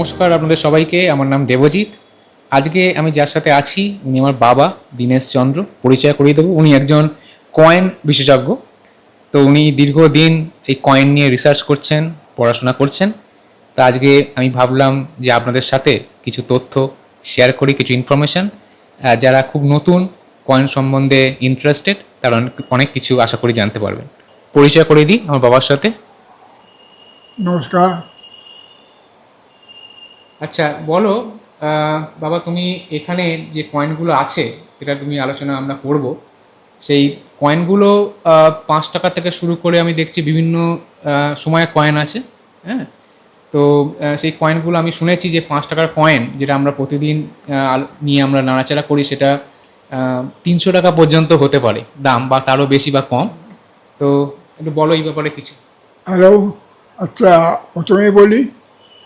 নমস্কার আপনাদের সবাইকে, আমার নাম দেবজিৎ। আজকে আমি যার সাথে আছি, উনি আমার বাবা, দীনেশ চন্দ্র, পরিচয় করিয়ে দেবো। উনি একজন কয়েন বিশেষজ্ঞ। তো উনি দীর্ঘদিন এই কয়েন নিয়ে রিসার্চ করছেন, পড়াশোনা করছেন। তা আজকে আমি ভাবলাম যে আপনাদের সাথে কিছু তথ্য শেয়ার করি, কিছু ইনফরমেশন যারা খুব নতুন কয়েন সম্বন্ধে ইন্টারেস্টেড তারা অনেক কিছু আশা করি জানতে পারবেন। পরিচয় করে দিই আমার বাবার সাথে। নমস্কার আচ্ছা বলো বাবা তুমি এখানে যে কয়েনগুলো আছে এটা তুমি আলোচনা আমরা করব সেই কয়েনগুলো পাঁচ টাকা থেকে শুরু করে আমি দেখছি বিভিন্ন আহ, সময়ের কয়েন আছে হ্যাঁ? তো সেই কয়েনগুলো আমি শুনেছি যে পাঁচ টাকার কয়েন যেটা আমরা প্রতিদিন নিয়ে আমরা নাড়াচাড়া করি সেটা তিনশো টাকা পর্যন্ত হতে পারে দাম বা তারও বেশি বা কম। তো একটু বলো এই ব্যাপারে কিছু। হ্যালো আচ্ছা প্রথমে বলি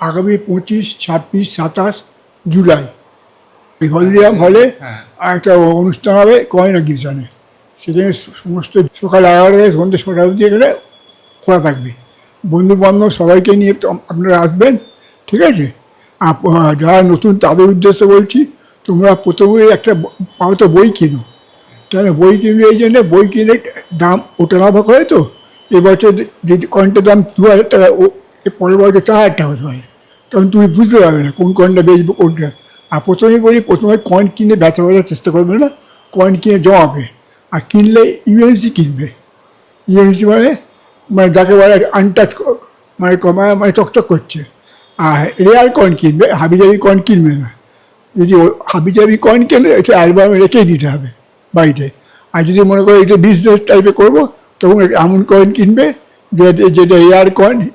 আগামী পঁচিশ ছাব্বিশ সাতাশ জুলাই। এই হলদিরাম হলে হ্যাঁ। একটা অনুষ্ঠান হবে কয়েন এক্সিবিশনে সেখানে সমস্ত সকাল এগারোটা থেকে সন্ধ্যে ছটা অবধি এখানে খোলা থাকবে। বন্ধু বান্ধব সবাইকে নিয়ে তো আপনারা আসবেন ঠিক আছে? যারা নতুন তাদের উদ্দেশ্যে বলছি তোমরা প্রথমে একটা ব- পাও তো বই কিনো। কেন? বই কিনবে এই জন্যে বই কিনে দাম ওঠানামা করে তো? এবছর যে কয়েনটার দাম দু হাজার টাকা ও পরের বছর চার হাজার টাকা হতে পারে তখন তুমি বুঝতে পারবে না কোন কয়েনটা বেচবো, কোনটা আর প্রথমেই বলি, প্রথমে কয়েন কিনে বেচা বাজার চেষ্টা করবে না কয়েন কিনে জমাবে। আর কিনলে ইউএনসি কিনবে। ইউএনসি মানে মানে যাকে বলে আনটাচ মানে ক- মানে মানে চকচক করছে। আর রেয়ার কয়েন কিনবে, হাবিজাবি কয়েন কিনবে না। যদি হাবিজাবি কয়েন কেনে, সে অ্যালবামে রেখেই দিতে হবে বাড়িতে। আর যদি মনে করো এটা বিজনেস টাইপে করব, তখন এমন কয়েন কিনবে, যে- যেটা এয়ার কয়েন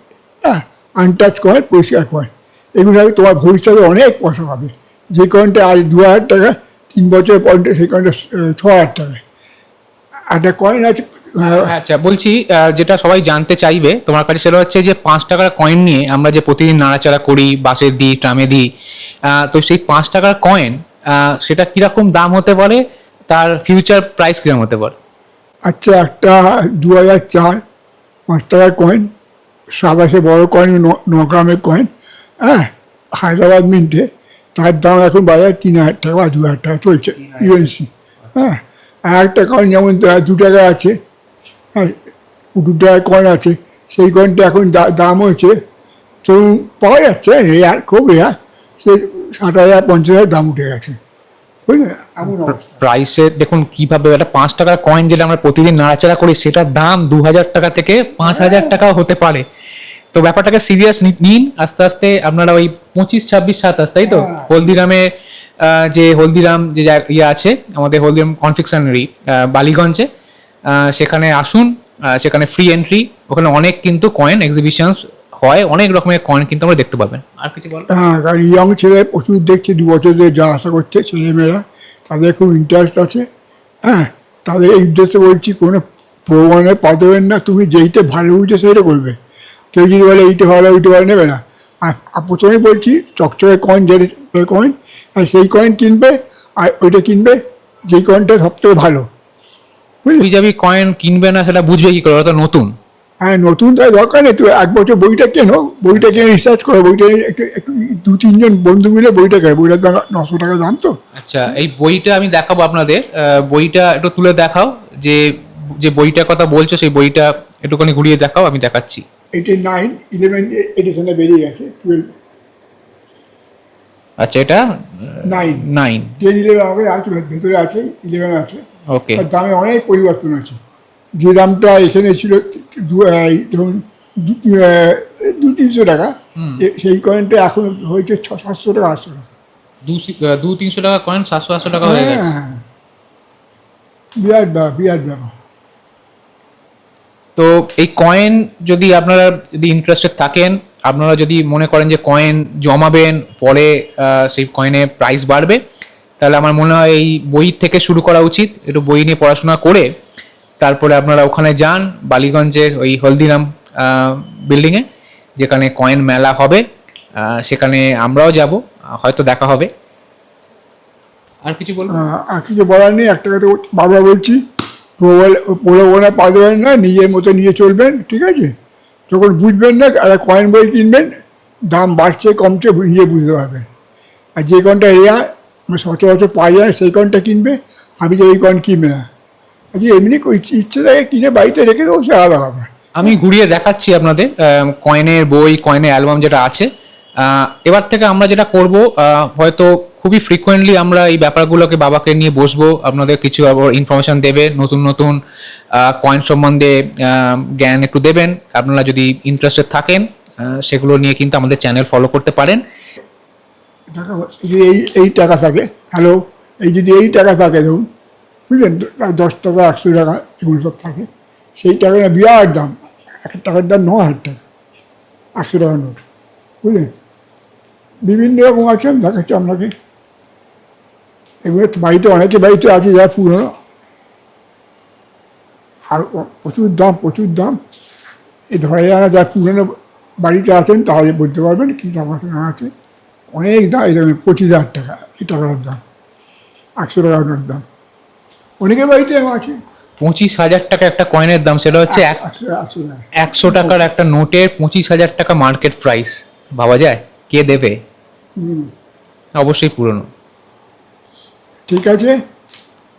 হ্যাঁ আনটাচ কয়েন পরিষ্কার কয়েন এগুলো হবে তোমার ভবিষ্যতে অনেক পয়সা পাবে। যে কয়েনটা আজ দু হাজার টাকা তিন বছর পয়েন্টে সেই কয়েনটা ছ হাজার টাকা। একটা কয়েন আছে আচ্ছা বলছি যেটা সবাই জানতে চাইবে তোমার কাছে সেটা হচ্ছে যে পাঁচ টাকার কয়েন নিয়ে আমরা যে প্রতিদিন নাড়াচাড়া করি বাসে দিই ট্রামে দিই তো সেই পাঁচ টাকার কয়েন সেটা কীরকম দাম হতে পারে? তার ফিউচার প্রাইস কীরকম হতে পারে? আচ্ছা একটা দু হাজার চার পাঁচ টাকার কয়েন সাতাশে বড় কয়েন ন গ্রামের কয়েন হ্যাঁ হায়দ্রাবাদ মিন্টে তার দাম এখন বাজার তিন হাজার টাকা বা দু হাজার টাকা চলছে ইউএনসি হ্যাঁ আর একটা কয়েন যেমন দু টাকা আছে হ্যাঁ দু টাকার কয়েন আছে সেই কয়েনটা এখন দাম হয়েছে তো পাওয়া যাচ্ছে রেয়ার খুব রেয়ার সে ষাট হাজার পঞ্চাশ হাজার দাম উঠে গেছে প্রাইসে দেখুন কীভাবে একটা পাঁচ টাকার কয়েন যেটা আমরা প্রতিদিন নাড়াচাড়া করি সেটার দাম দু হাজার টাকা থেকে পাঁচ হাজার টাকাও হতে পারে। তো ব্যাপারটাকে সিরিয়াস নিন। আস্তে আস্তে আপনারা ওই পঁচিশ ছাব্বিশ সাতাশ তাই তো? হ্যাঁ। হলদিরামের যে হলদিরাম যে ইয়ে আছে আমাদের হলদিরাম কনফিকশনারি বালিগঞ্জে সেখানে আসুন সেখানে ফ্রি এন্ট্রি ওখানে অনেক কিন্তু কয়েন এক্সিবিশনস হয় অনেক রকমের কয়েন কিন্তু আমরা দেখতে পাবেন। আর কিছু বল হ্যাঁ কারণ ইয়ং ছেলে প্রচুর দেখছে দু বছর ধরে যা আশা করছে ছেলেমেয়েরা তাদের খুব ইন্টারেস্ট আছে। হ্যাঁ তাদের এই উদ্দেশ্যে বলছি কোনো প্রমাণে পা দেবেন না তুমি যেইটা ভালো বুঝে সেইটা করবে। কেউ যদি বলে এইটা ভালো ওইটা ভালো নেবে না। আর প্রথমে বলছি চকচকে কয়েন যে কয়েন আর সেই কয়েন কিনবে আর ওইটা কিনবে যেই কয়েনটা সব থেকে ভালো। বুঝলি? তুই যাবি কয়েন কিনবে না সেটা বুঝবে কি করে? ওরা তো নতুন। হ্যাঁ নতুন তাই দরকার নেই। তুমি এক বছর বইটা কেনো? বইটা কিনে রিসার্চ করো। বইটা একটু একটু দু তিনজন বন্ধু মিলে বইটা কেন? বইটার দাম নশো টাকা দাম তো। আচ্ছা এই বইটা আমি দেখাবো আপনাদের। বইটা একটু তুলে দেখাও। যে যে বইটার কথা বলছো সেই বইটা একটুখানি ঘুরিয়ে দেখাও আমি দেখাচ্ছি। এইটি নাইন ইলেভেন এডিশনে বেরিয়ে গেছে টুয়েলভ আচ্ছা এটা? নাইন নাইন টেন ইলেভেন হবে আছে ভেতরে আছে ইলেভেন আছে। ওকে দামে অনেক পরিবর্তন আছে। যে দামটা এখানে ছিল দু ধরুন দু- তিনশো টাকা। সেই কয়েনটা এখন হয়েছে ছ সাতশো টাকা আটশো টাকা। দু তিনশো টাকা কয়েন সাতশো আটশো টাকা হয়ে গেছে। হ্যাঁ। বিরাট ব্যাপার বিরাট ব্যাপার। তো এই কয়েন যদি আপনারা যদি ইন্টারেস্টেড থাকেন, আপনারা যদি মনে করেন যে কয়েন জমাবেন, পরে সেই কয়েনের প্রাইস বাড়বে, তাহলে আমার মনে হয় এই বই থেকে শুরু করা উচিত। একটু বই নিয়ে পড়াশোনা করে, তারপরে আপনারা ওখানে যান, বালিগঞ্জের ওই হলদিরাম বিল্ডিংয়ে যেখানে কয়েন মেলা হবে সেখানে আমরাও যাব, হয়তো দেখা হবে। আর কিছু বলব? আর কিছু বলার নেই একটা কথা বারবার বলছি। প্রলোভনে পা দেবেন না, নিজের মতো নিয়ে চলবেন, ঠিক আছে? যখন বুঝবেন না, একটা কয়েন বই কিনবেন, দাম বাড়ছে, কমছে নিজে বুঝতে পারবেন। আর যে কনটা এরিয়া মানে সচরাচর পাওয়া যায়, সেই কনটা কিনবে, আমি যে এই কন কিনবে না। আর যে এমনি ইচ্ছে- থাকে কিনে বাড়িতে রেখে দেবো, সে আলাদা কথা আমি ঘুরিয়ে দেখাচ্ছি আপনাদের কয়েনের বই কয়েনের অ্যালবাম যেটা আছে। এবার থেকে আমরা যেটা করব হয়তো খুবই ফ্রিকোয়েন্টলি আমরা এই ব্যাপারগুলোকে বাবাকে নিয়ে বসবো। আপনাদের কিছু আবার ইনফরমেশন দেবে, নতুন নতুন কয়েন সম্বন্ধে জ্ঞান একটু দেবেন। আপনারা যদি ইন্টারেস্টেড থাকেন সেগুলো নিয়ে কিন্তু আমাদের চ্যানেল ফলো করতে পারেন। টাকা এই এই এই টাকা থাকে হ্যালো এই যদি এই টাকা থাকে, ধরুন, বুঝলেন, দশ টাকা, একশো টাকা, এগুলো সব থাকে। সেই টাকাটা বিরাট দাম এক টাকার দাম ন হাজার টাকা, একশো টাকার নোট, বুঝলেন? বিভিন্ন রকম আছে, আমি দেখাচ্ছি আপনাকে। এগুলো বাড়িতে অনেকে বাড়িতে আছে যা পুরনো। আর প্রচুর দাম প্রচুর দাম। এ ধরে যারা যা পুরনো বাড়িতে আছেন তাহলে বলতে পারবেন কী দাম আছে না আছে। অনেক দাম এই ধরনের পঁচিশ হাজার টাকা এই টাকাটার দাম একশো টাকার নোটের দাম। অনেকের বাড়িতে আছে। পঁচিশ হাজার টাকা একটা কয়েনের দাম সেটা হচ্ছে এক একশো একশো টাকা। একশো টাকার একটা নোটের পঁচিশ হাজার টাকা মার্কেট প্রাইস ভাবা যায়? কে দেবে? অবশ্যই পুরনো। ঠিক আছে?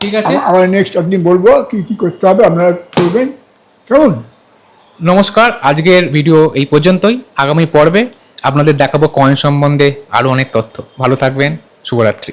ঠিক আছে। আবার নেক্সট আপনি বলব কি কি করতে হবে আপনারা করবেন কেমন? নমস্কার আজকের ভিডিও এই পর্যন্তই। আগামী পর্বে আপনাদের দেখাবো কয়েন সম্বন্ধে আরও অনেক তথ্য। ভালো থাকবেন শুভরাত্রি।